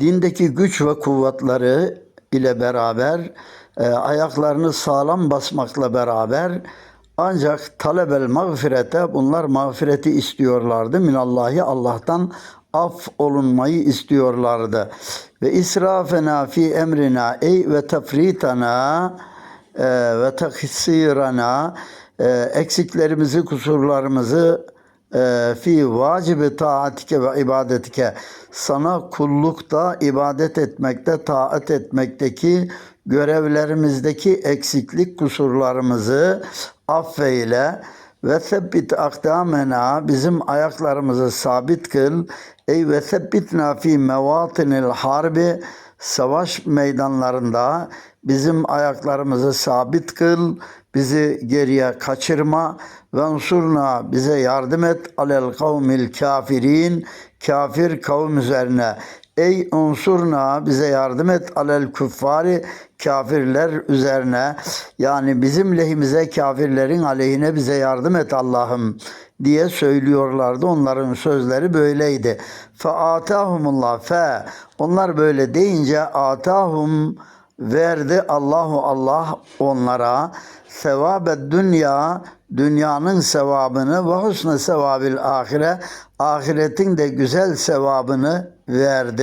dindeki güç ve kuvvetleri ile beraber e, ayaklarını sağlam basmakla beraber ancak talebel mağfirete bunlar mağfireti istiyorlardı. Minallahi Allah'tan af olunmayı istiyorlardı. Ve israfena fi emrina ey ve tefritana e, ve taksirana e, eksiklerimizi, kusurlarımızı fi vacibi taatike ve ibadetike sana kullukta, ibadet etmekte, taat etmekteki görevlerimizdeki eksiklik kusurlarımızı affeyle ve sebbit akdamena bizim ayaklarımızı sabit kıl. Ey ve sebbitna fi mevatinil harbi savaş meydanlarında bizim ayaklarımızı sabit kıl, bizi geriye kaçırma ve unsurna bize yardım et alel kavmil kafirin kafir kavim üzerine. Ey unsurna bize yardım et alel küffari kafirler üzerine. Yani bizim lehimize kafirlerin aleyhine bize yardım et Allah'ım diye söylüyorlardı. Onların sözleri böyleydi. Fe atahumullah fe. Onlar böyle deyince atahum verdi Allahu Allah onlara sevabet dünya dünyanın sevabını ve husne sevabil ahire ahiretin de güzel sevabını verdi.